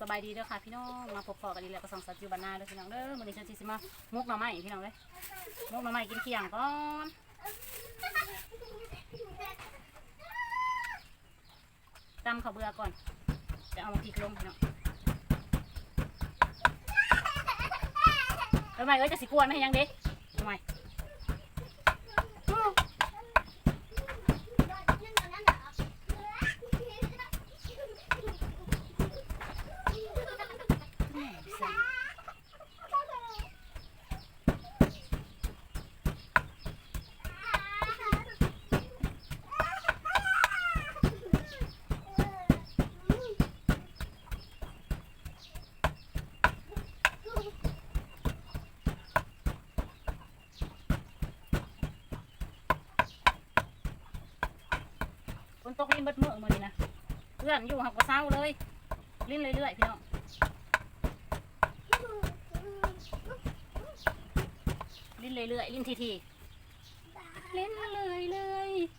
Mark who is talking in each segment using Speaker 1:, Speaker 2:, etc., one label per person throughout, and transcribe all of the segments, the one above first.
Speaker 1: สบายดีเด้อค่ะพี่น้องมาพบปอกันดีแล้วก็สองสัตว์อยู่บ้านนาเด้อพี่น้องเด้อมื้อนี้ฉันสิสิมามุกหน่อไม้พี่น้องเด้อมุกหน่อไม้กินเที่ยงก่อนตำข้าวเบื่อก่อนจะเอามาพริกลงพี่น้องทำไมเอ้ยจะสิกวนไหมยังเด็กทำไม ตกลิ้นเบิดมือมานี่นะเพื่อนอยู่หักกระเซ้าเลยลิ้นเรื่อยๆพี่น้องลิ้นเรื่อยๆลิ้นทีๆลิ้นเรื่อยๆ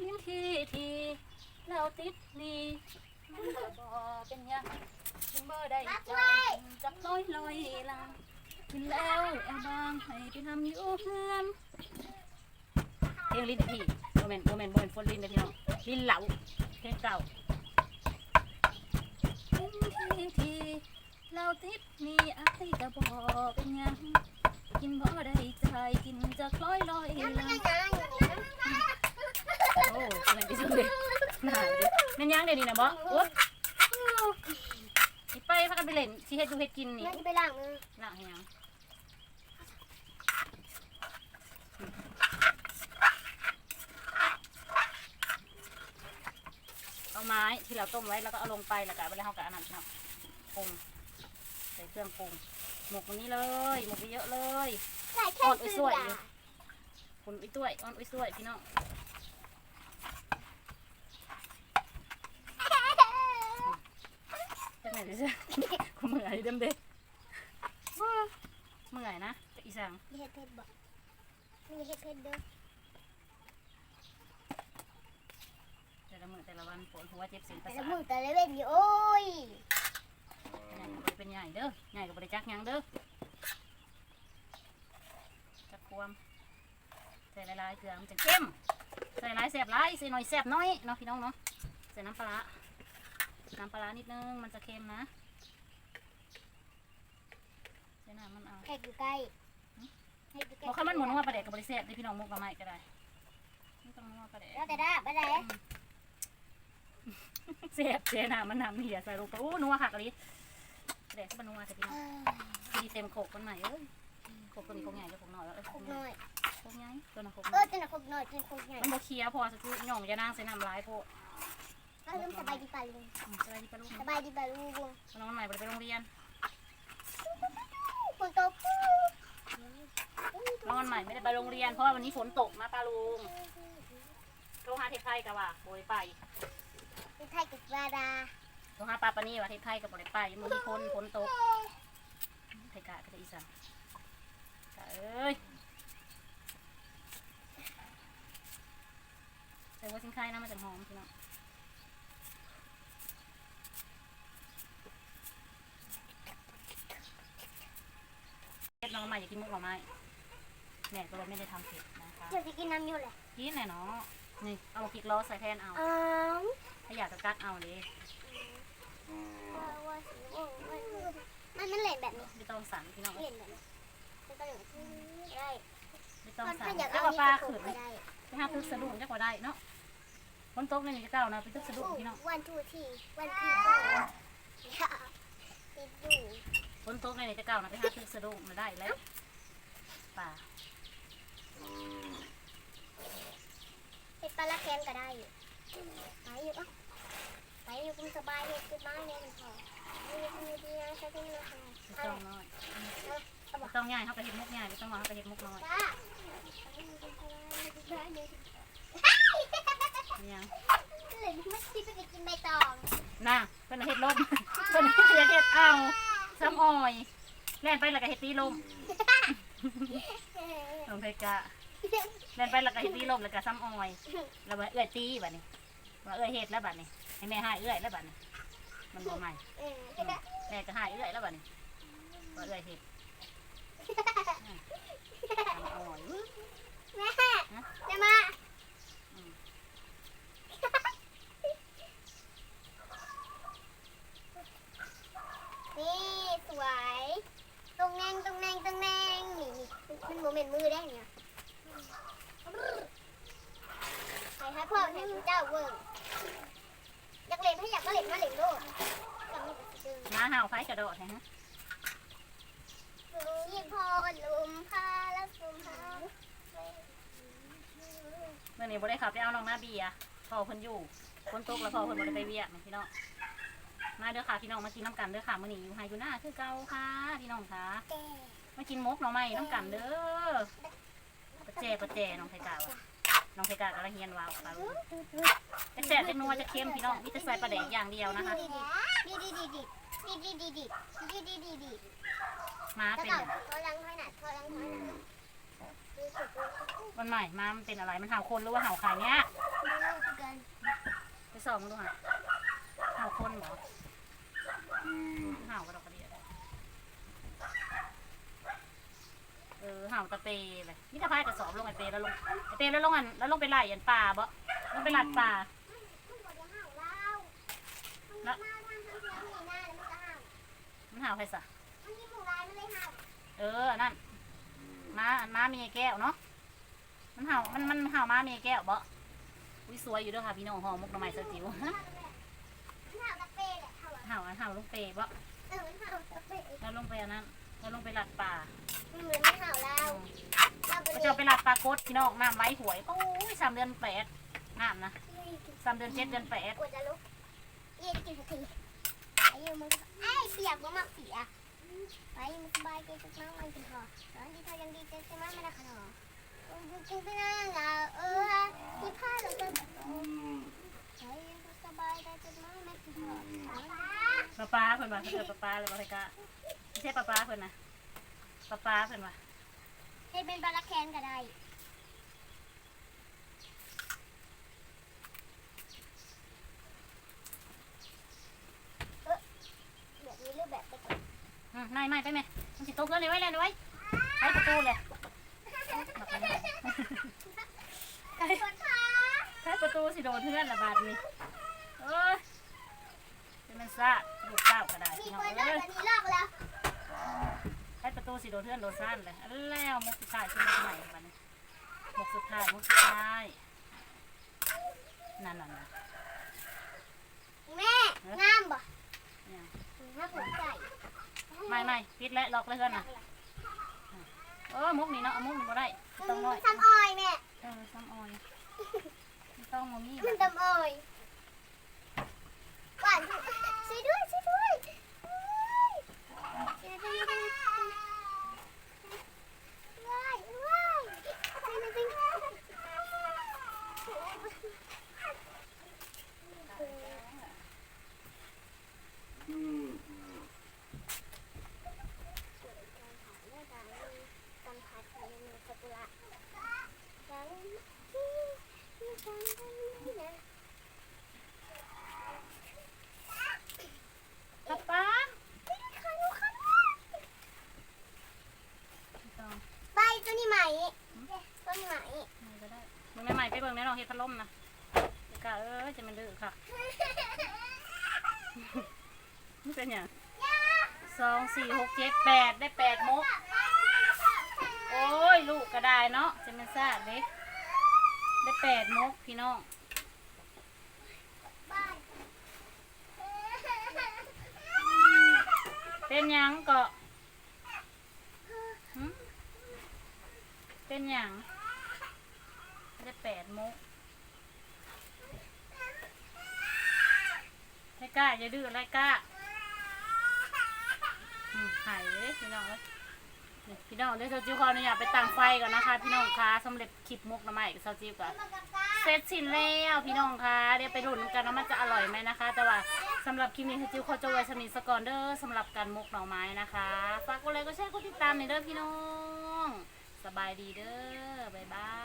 Speaker 1: ลิ้นทีๆเราติดหนี่มันก็บ่เป็นหยังกินเบอร์ได้ใจจับลอยลอยๆลังกินแล้วแอลบางให้ไปทำอยู่เพื่อน เพลงลิ้นพี่โมเมนต์โมเมนต์โมเมนต์ฟนลิ้นเลยพี่น้องลิ้นเหลาเพลงเก่าลิ้นทีทีเราติดมีอะไรก็บอกเป็นหยังกินบ่ได้ใจกินจะคล้อยลอยลังโอ้ยมันไปสุดเลยหนาเลยแม่นยังเดี๋ยวนี้นะบ่โอ๊ยสิไปพักกันไปเล่นสิเฮ็ดดูเฮ็ดกินนี่
Speaker 2: แม่ไปล้างมือ
Speaker 1: ล่างให้ยังเอา ไม้ที่เราต้มไว้แล้วก็เอาลงไปแล้วก็เอาไปแล้วเขากับอันนั้นเนาะปรุงใส่เครื่องปรุงหมกตรงนี้เลยหมกไปเยอะเลย
Speaker 2: ใส่แค่ซื้อ
Speaker 1: คุณอุ้ยต้วยอ้อนอุ้ยต้วยพี่น้องจะไหนดิจ๊ะกูเมื่อยเดิมเด้เมื่อยนะจะอีสัง
Speaker 2: มีเห็ดเผ็ดบ่มีเห็ดเผ็ดเด้อ
Speaker 1: แต่ ละมือแต่ละวันปวดหัวเจ็บเสียงประ
Speaker 2: แต่
Speaker 1: สา
Speaker 2: ละ
Speaker 1: ท
Speaker 2: มือแต่ละเว้นอยู่โอ้ย
Speaker 1: ใหญ่ก็บ่ได้เป็นใหญ่เด้อใหญ่ก็บริจักหยังเด้อจักความใส่หลายๆเกลือมันจะเข้มใส่หลายแสบหลายใส่หน่อยแสบน้อยเนาะพี่น้องเนาะใส่น้ำปลาร้าน้ำปลาร้านิดนึงมันจะเค็มนะใส่น้ำมันเอา
Speaker 2: แค่อยู่ใกล้ให้อยู่ใกล้
Speaker 1: บอกข้ามันหมุนว่าปลาแดกกับบริเซบได้พี่น้องมุกมาใหม่ก็ได้ไม่ต้องนัวปลาแดก
Speaker 2: แล้วแต่ได้บ่ได้
Speaker 1: เสียบเสียน้ำมันน้ำเหี่ยใส่ลงไปโอ้นัวค่ะกะลิปลาแดกก็มันนัวแต่พี่น้องดีเต็มโขกมันใหม่เอ้ยโขกตัวนี้โขกใหญ่แล้วโขกน้อยแล้วเอ้ย
Speaker 2: ค
Speaker 1: โข
Speaker 2: ร
Speaker 1: ก
Speaker 2: บ
Speaker 1: ให
Speaker 2: ห
Speaker 1: ญ่
Speaker 2: น่อย
Speaker 1: โขกใหญ่ตัวน่ะโขก
Speaker 2: เอ
Speaker 1: น้อ
Speaker 2: อยจะน่ะครบหน่อยจะครบใหญ่
Speaker 1: มันบ่เคลียร์พอสักทีหน่องจะนางใส่น้ำร้ายโพด
Speaker 2: เอาเริ่มสบายดีป่ะลุง
Speaker 1: อืมสบายดีปะลูก
Speaker 2: สบายดีป่ะลุงลุง
Speaker 1: น้องใหม่บ่ได้ไปโรงเรียน
Speaker 2: ฝนตก
Speaker 1: น้องใหม่ไม่ได้ไปโรงเรียนเพราะว่าวันนี้ฝนตกนะป้าลุงโทรหาเทพไทยกับว่าโบยไป
Speaker 2: เป็นไทยกับวาดา
Speaker 1: โทรหาป้าปานี่ว่าเทพไทยกับโบยไปมือมีคนฝนตกไทยกะก็จะอีสานกะเอ้ยใส่หัวสิงไข่นะมันจะหอมพี่น้องเฮ็ดน้องใหม่อยากกินมุกหน่อไม้แม่ก็เลยไม่ได้ทำเผ็ดนะคะ
Speaker 2: เดี๋ยวจะกินน้ำอยู่แหละ
Speaker 1: กินแน่เนาะนี่เอาพริกล้อใส่แทนเอา
Speaker 2: อ้าว
Speaker 1: ถ้าอยากจะกัดเอาเลย
Speaker 2: มันมันเล่นแบบนี้
Speaker 1: ไม่ต้องสั่นพี่น้อง
Speaker 2: เล่นแบบนี้มันก็เหลือได้
Speaker 1: ไม่ต้อง
Speaker 2: มัน
Speaker 1: สั่
Speaker 2: ถ้านอยาก
Speaker 1: จั
Speaker 2: เอา
Speaker 1: กว่าปลา
Speaker 2: ขื
Speaker 1: ขื
Speaker 2: น
Speaker 1: น
Speaker 2: ก็ได้
Speaker 1: ไปหาตึกสะดุ้งจักว่าได้เนาะฝนตกในนี่เจ้านะไปตึกสะดุ้งพี่น้อง
Speaker 2: วันทูทีวันทีค่ะติดอยู่
Speaker 1: ฝนตกในนี่จะเก่านะไปหาตึกสะดุ้งมาได้แล้วป่า
Speaker 2: เป็นปลาละแคนก็ได้อยู่ ไปอยู่อะไปอยู่คุณสบายเลยคือบ้านเนี่ยพอไม่ได้ทำดีนะใช้ที่นี่ค่ะ
Speaker 1: ไม่ต้องน้อยไม่ต้องง่ายเขากระเห็ดมุกง่ายไม่ต้องว่าเขากระเห็ดมุกน้อย
Speaker 2: จ้า
Speaker 1: นี่ย
Speaker 2: เลยไม่คิดว่าจะกินใบตอง
Speaker 1: น่ะเพิ่นเห็ดลมเพิ่นอยากเห็ดเอาซ้ำอ้อยแล่นไปแล้วก็เห็ดตีลมลงไทกะแล่นไปแล้วก็เห็ดตีลมแล้วก็ซ้ำอ้อยแล้วว่าเอื้อยตีแบัดนี้ ว่าเอื้อยเฮ็ดแล้วบัดนี้ให้แม่ให้เอื้อยแล้วบัดนี้มันบ่ใหม่
Speaker 2: เออ
Speaker 1: แม่ก็หายเอื้อยแล้วบัดนี้บ่เอื้อยเฮ็ดทำเอาหน่อยอื้อ
Speaker 2: แม่จะมา
Speaker 1: อืม
Speaker 2: นี่สวยตรงแนงตรงแนงตรงแนงนี่มันโมเมนต์มือได้เนี่ยไปให้พ่อให้เจ้าเวิร์กอยากเล่นให้อยากมาเล่นมาเล่นโลดกับ มันก็สิดึง
Speaker 1: หมาเห่าไฟกระโดดฮะ
Speaker 2: นี่พอลุมพาแล้วซุมพา
Speaker 1: เมื่อนี้บ่ได้ขับไปเอาน้องนาเบียร์พ่อเพิ่นอยู่ฝนตกแล้วพ่อเพิ่นบ่ได้ไปเวียกนะพี่น้องมาเด้อค่ะพี่น้องมากินน้ำกันเด้อค่ะมื้อนี้อยู่ไฮอยู่หน้าคือเก่าค่ะพี่น้องค่ะ
Speaker 2: แก่
Speaker 1: มากินมกหน่อไม้น้ำกันเด้อปะแจปะแจน้องไทกาวะน้องไทกากำลังเฮียนวาวปลาลูกจะแสบจะนัวจะเค็มพี่น้องมีแต่ใส่ปลาแดกอย่างเดียวนะคะ
Speaker 2: ดีดีดีดีดีดีดีดีดีดีดี
Speaker 1: มา
Speaker 2: แล้ว
Speaker 1: เป็น
Speaker 2: ก็
Speaker 1: อย่าง
Speaker 2: ทอลังถนัดทอลังถนัดดูสุดดู
Speaker 1: วันใหม่มามันเป็นอะไรมันเห่าคนหรือว่าเห่าใครเนี้ย
Speaker 2: ดูกัน
Speaker 1: ไปส่องดูค่ะเห่าคนเหรอเห่ากระดอกกระเดียดเออเห่าตะเปเลยมิตรพายกระสอบลงไอเปแล้วลงไอเปแล้วลงอันแล้วลงไปไล่อันป่าบ่ลงไปหลัดป่า
Speaker 2: มันบอกจะห่าวเล่ามันมาทางทางนี้หน้าแล้วมัน จะห่าว
Speaker 1: มันเห่าใครสะ
Speaker 2: มันมีหมูลายมันเลยห่าว
Speaker 1: เออนั่นม้าม้ามีแก้วเนาะมันเห่ามันมันเห่าม้ามีแก้วบ่อุ้ยสวยอยู่เด้วยค่ะพี่น้องหอมมุกหน่อไม้สจิ๋ว
Speaker 2: มันห่าวตะเปะแหละห่าว
Speaker 1: เห่าอันเห่าลงเปบ่
Speaker 2: เออมันห่าวตะเปะ
Speaker 1: แล้วลงไปอันนั้นแล้วลงไปหลัดป่า
Speaker 2: มันเหมือนมันห่าวเล่าเราไป
Speaker 1: ก็
Speaker 2: เรี
Speaker 1: จะ
Speaker 2: ย
Speaker 1: เอาไปหลัดปลากดพี่น้องน้ำไว้หวยโอ้ยสามเดือนแปดน้ำนะ
Speaker 2: น
Speaker 1: สามเดือนเจ็ดเดือนแปด
Speaker 2: กว่าจะลุกเย็นกินสักทีไอ้ยังมันก็ไอ้เปียกมันมาเปียกไปมันสบายใจจังมากมันกินหอตอนที่ yang mau ay siap gua mak ya bayi mau bayi ke tu mama itu ho nanti kau yang di tu mama nak ho mungkin kena lah eh di pala tu bayi yang tu sabai dah tu mama itu ho
Speaker 1: ป้าป้าเพิ่นว่าเพิ่นเอาป้าป้าแล้วบ่ได้กะไม่ใช่ป้าป้าเพิ่นนะป้าป้าเพิ่นว่า
Speaker 2: ให้เป็นปลาละแคนก็ได้ รือแบบไปก่อน
Speaker 1: อืมไม่ไม่ไปไหมมันสิตกแล้วเลยไว้เลยไว้ใช้ประตูเลย
Speaker 2: คนพา
Speaker 1: ใช้ประตูสิโดนเพื่อนละบาดนี้เอ้ยเป็นมันซะลูกเต้าก็ได้
Speaker 2: มี
Speaker 1: พี่น้อง
Speaker 2: คนเลิ
Speaker 1: เอ้
Speaker 2: ก
Speaker 1: ย
Speaker 2: อันนี้ลอกแล้ว
Speaker 1: ใช้ประตูสิโดนเพื่อนโดนซ่านเลยอันแล้วมุกสุดท้ายขึ้นมาใหม่บัดนี้มุกสุดท้ายมุกสุดท้ายนั่นน่ะนะ
Speaker 2: แม่งามบ่
Speaker 1: เนี่ย
Speaker 2: น่าสนใจ
Speaker 1: ไม่ไม่ปิดแล้วล็อกเลยเพื่อนน่ะเออมุกนี่เนาะเอามุกนี่บ่ได้
Speaker 2: มั
Speaker 1: ต้องน้อย
Speaker 2: นทำออยแม่
Speaker 1: เออซ้ำออยไม่ต้องมามี
Speaker 2: มันทำออยหวานช่วยด้วยช่วยด้วยช่วยด้วยว้ายว้ายช่วยด้วยกันพัดในมือสกุระกันที่ที่กันนี่นะ
Speaker 1: ป๊าป๊า
Speaker 2: ค่ะลูกค่ะ
Speaker 1: ไม่ต้อง
Speaker 2: ใบตัวนี้ไหมต้นไหม
Speaker 1: ไม่ก็ได้มึงใหม่ๆ ไปเบิ่งแน่นอนเฮ็ดพัดลมนะเดี๋ยวกะเอ้ยจะมันดื้อค่ะนี่เป็นหยังสองสี่หกเจ็ดแปดได้แปดมุก โอ้ย ลูกก็ได้เนาะจะเป็นซาดเด็กได้แปดมุกพี่น้องเป็นหยังก็หึเป็นหยัง แปดมุกให้กล้าอย่าดื้อไรกล้าหายเลยพี่น้องพี่น้องเดี๋ยวเซาจิวขออนุญาตไปตั้งไฟก่อนนะคะ พี่น้องคะสำเร็จคลิปมุกน้ำใหม่เซาจิวก่อน
Speaker 2: กับ
Speaker 1: เสร็จสิ้นแล้วพี่น้องคะเดี๋ยวไปดูนกันว่ามันจะอร่อยไหมนะคะ แต่ว่าสำหรับคลิปนี้คือจิวขอจบไว้สมิสกอนเดอร์สำหรับการมุกหน่อไม้นะคะฝากกดไลค์กดแชร์กดติดตามหน่อยเด้อพี่น้อง สบายดีเด้อบ๊ายบาย